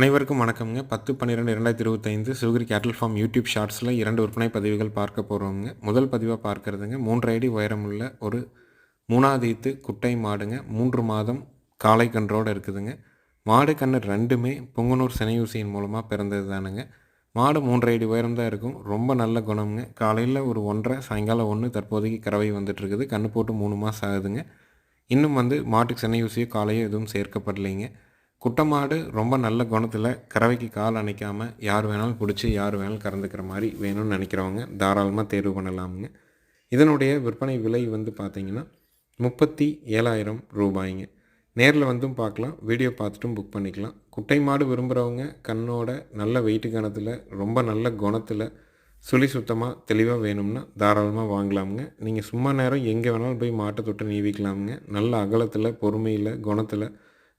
அனைவருக்கும் வணக்கம்ங்க. பத்து பன்னிரெண்டு இரண்டாயிரத்தி இருபத்தைந்து சிவகிரி கேட்டல் ஃபார்ம் யூடியூப் ஷார்ட்ஸில் இரண்டு விற்பனை பதிவுகள் பார்க்க போகிறோங்க முதல் பதிவாக பார்க்கறதுங்க மூன்று அடி உயரமுள்ள ஒரு மூணாவது ஈத்து குட்டை மாடுங்க. மூன்று மாதம் காளை கன்றோடு இருக்குதுங்க. மாடு கன்று ரெண்டுமே பொங்கனூர் சினையூசியின் மூலமாக பிறந்தது தானுங்க. மாடு மூன்றரை அடி உயரம் தான் இருக்கும். ரொம்ப நல்ல குணம்ங்க. காலையில் ஒரு ஒன்றரை சாயங்காலம் ஒன்று தற்போதைக்கு கறவை வந்துட்டுருக்குது கன்று போட்டு மூணு மாதம் ஆகுதுங்க. இன்னும் வந்து மாட்டுக்கு சினையூசியோ காலையோ எதுவும் சேர்க்கப்படலைங்க. குட்டை மாடு ரொம்ப நல்ல குணத்தில் கறவைக்கு கால் அணைக்காமல் யார் வேணாலும் பிடிச்சி யார் வேணாலும் கறந்துக்கிற மாதிரி வேணும்னு நினைக்கிறவங்க தாராளமாக தேர்வு பண்ணலாமுங்க. இதனுடைய விற்பனை விலை வந்து பார்த்தீங்கன்னா முப்பத்தி ஏழாயிரம் ரூபாய்ங்க. நேரில் வந்தும் பார்க்கலாம் வீடியோ பார்த்துட்டும் புக் பண்ணிக்கலாம். குட்டை மாடு விரும்புகிறவங்க கண்ணோட நல்ல வெயிட்டு கணத்தில் ரொம்ப நல்ல குணத்தில் சுழி சுத்தமாக தெளிவாக வேணும்னா தாராளமாக வாங்கலாமுங்க. நீங்கள் சும்மா நேரம் எங்கே வேணாலும் போய் மாட்டை தொட்டு நீவிக்கலாமுங்க. நல்ல அகலத்தில் பொறுமையில் குணத்தில்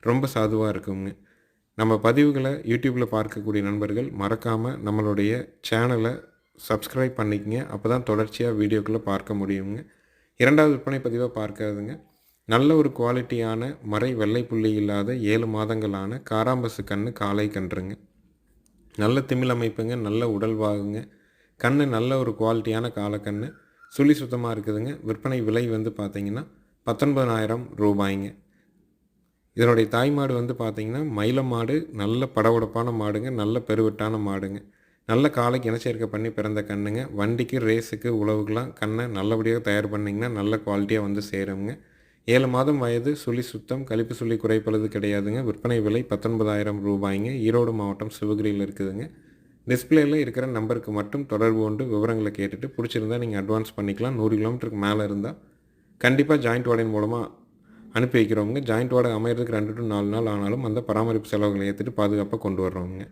ரொம்ப சாதுவாக இருக்குங்க. நம்ம பதிவுகளை யூடியூப்பில் பார்க்கக்கூடிய நண்பர்கள் மறக்காமல் நம்மளுடைய சேனலை சப்ஸ்கிரைப் பண்ணிக்கங்க. அப்போ தான் தொடர்ச்சியாக வீடியோக்களை பார்க்க முடியுங்க. இரண்டாவது விற்பனை பதிவாக பார்க்கறதுங்க. நல்ல ஒரு குவாலிட்டியான மறை வெள்ளை புள்ளி இல்லாத ஏழு மாதங்களான காராம்பசு கன்று காலை கன்றுங்க. நல்ல திமிழ் அமைப்புங்க நல்ல உடல் வாகுங்க கன்று நல்ல ஒரு குவாலிட்டியான காலக்கண்ணு சுழி சுத்தமாக இருக்குதுங்க. விற்பனை விலை வந்து பார்த்தீங்கன்னா பத்தொன்பதாயிரம் ரூபாய்ங்க. இதனுடைய தாய் மாடு வந்து பார்த்திங்கன்னா மயில மாடு நல்ல படவுடப்பான மாடுங்க நல்ல பெருவெட்டான மாடுங்க. நல்ல காலைக்கு இனச்சேர்க்கை பண்ணி பிறந்த கண்ணுங்க. வண்டிக்கு ரேஸுக்கு உழவுக்கெலாம் கண்ணை நல்லபடியாக தயார் பண்ணிங்கன்னா நல்ல குவாலிட்டியாக வந்து சேருங்க. ஏழு மாதம் வயது சுழி சுத்தம் கழிப்பு சுழி குறைப்பளது கிடையாதுங்க. விற்பனை விலை பத்தொன்பதாயிரம் ரூபாய்ங்க. ஈரோடு மாவட்டம் சிவகிரியில் இருக்குதுங்க. டிஸ்பிளேயில் இருக்கிற நம்பருக்கு மட்டும் தொடர்பு கொண்டு விவரங்களை கேட்டுட்டு பிடிச்சிருந்தா நீங்கள் அட்வான்ஸ் பண்ணிக்கலாம். நூறு கிலோமீட்டருக்கு மேலே இருந்தால் கண்டிப்பாக ஜாயிண்ட் வாடையின் மூலமாக அனுப்பி வைக்கிறவங்க ஜாயிண்ட் வார்டு அமைகிறதுக்கு ரெண்டு டு நாலு நாள் ஆனாலும் அந்த பராமரிப்பு செலவுகளை ஏற்றுட்டு பாதுகாப்பாக கொண்டு வர்றவங்க.